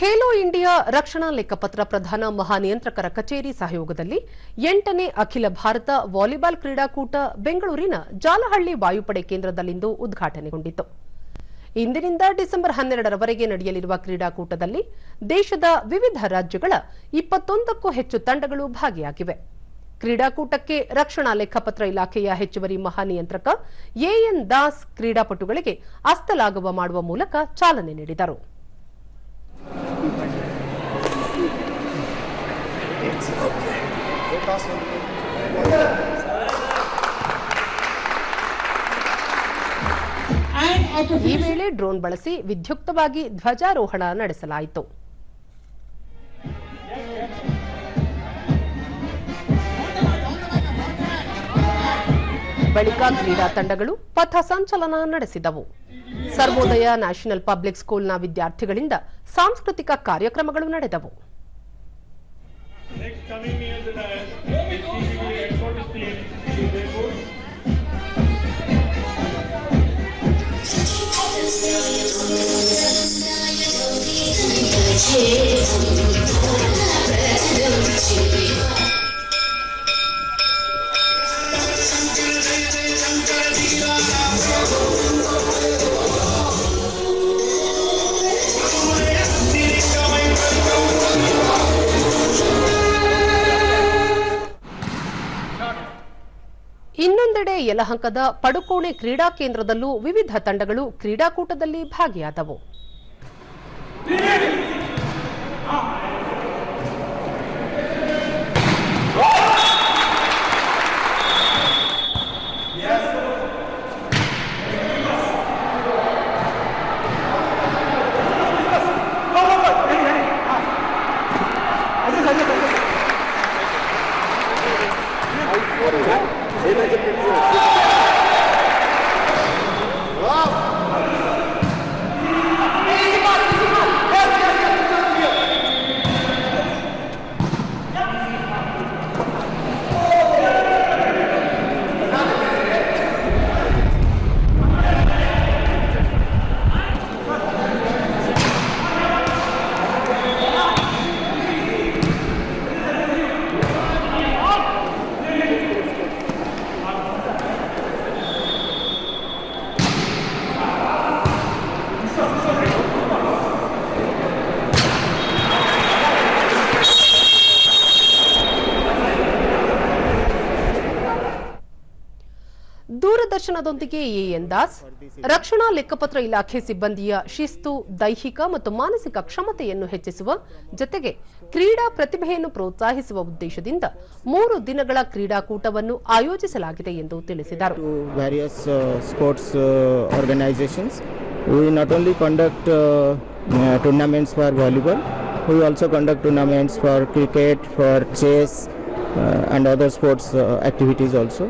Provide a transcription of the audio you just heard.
Khelo India ರಕ್ಷಣಾ ಲೆಕ್ಕಪತ್ರ ಪ್ರಧಾನ ಮಹಾನಿಯಂತ್ರಕರ ಕಚೇರಿ ಸಹಯೋಗದಲ್ಲಿ ಎಂಟನೇ ಅಖಿಲ ಭಾರತ ವಾಲಿಬಾಲ್ ಕ್ರೀಡಾಕೂಟ ಬೆಂಗಳೂರಿನ ಜಾಲಹಳ್ಳಿ ವಾಯುಪಡೆ ಕೇಂದ್ರದಲ್ಲಿಂದು ಉದ್ಘಾಟನೆಗೊಂಡಿತು. ಇಂದಿನಿಂದ ಡಿಸೆಂಬರ್ ಹನ್ನೆರಡರವರೆಗೆ ನಡೆಯಲಿರುವ ಕ್ರೀಡಾಕೂಟದಲ್ಲಿ ದೇಶದ ವಿವಿಧ ರಾಜ್ಯಗಳ ಇಪ್ಪತ್ತೊಂದಕ್ಕೂ ಹೆಚ್ಚು ತಂಡಗಳು ಭಾಗಿಯಾಗಿವೆ. ಕ್ರೀಡಾಕೂಟಕ್ಕೆ ರಕ್ಷಣಾ ಲೆಕ್ಕಪತ್ರ ಇಲಾಖೆಯ ಹೆಚ್ಚುವರಿ ಮಹಾನಿಯಂತ್ರಕ ಎಎನ್ ದಾಸ್ ಕ್ರೀಡಾಪಟುಗಳಿಗೆ ಅಸ್ತಲಾಗವ ಮಾಡುವ ಮೂಲಕ ಚಾಲನೆ ನೀಡಿದರು. ಈ ವೇಳೆ ಡ್ರೋನ್ ಬಳಸಿ ವಿಧ್ಯುಕ್ತವಾಗಿ ಧ್ವಜಾರೋಹಣ ನಡೆಸಲಾಯಿತು. ಬಳಿಕ ಕ್ರೀಡಾ ತಂಡಗಳು ಪಥ ಸಂಚಲನ ನಡೆಸಿದವು. ಸರ್ವೋದಯ ನ್ಯಾಷನಲ್ ಪಬ್ಲಿಕ್ ಸ್ಕೂಲ್ನ ವಿದ್ಯಾರ್ಥಿಗಳಿಂದ ಸಾಂಸ್ಕೃತಿಕ ಕಾರ್ಯಕ್ರಮಗಳು ನಡೆದವು. coming near the dash. It's to export to Thank you. ಇನ್ನೊಂದೆಡೆ ಯಲಹಂಕದ ಪಡುಕೋಣೆ ಕ್ರೀಡಾ ಕೇಂದ್ರದಲ್ಲೂ ವಿವಿಧ ತಂಡಗಳು ಕ್ರೀಡಾಕೂಟದಲ್ಲಿ ಭಾಗಿಯಾದವು. Ele vai ser ದೂರದರ್ಶನದೊಂದಿಗೆ ಎಎನ್ ದಾಸ್, ರಕ್ಷಣಾ ಲೆಕ್ಕಪತ್ರ ಇಲಾಖೆ ಸಿಬ್ಬಂದಿಯ ಶಿಸ್ತು, ದೈಹಿಕ ಮತ್ತು ಮಾನಸಿಕ ಕ್ಷಮತೆಯನ್ನು ಹೆಚ್ಚಿಸುವ ಜೊತೆಗೆ ಕ್ರೀಡಾ ಪ್ರತಿಭೆಯನ್ನು ಪ್ರೋತ್ಸಾಹಿಸುವ ಉದ್ದೇಶದಿಂದ ಮೂರು ದಿನಗಳ ಕ್ರೀಡಾಕೂಟವನ್ನು ಆಯೋಜಿಸಲಾಗಿದೆ ಎಂದು ತಿಳಿಸಿದರು. Tournaments for volleyball we also conduct for cricket for chess and other sports also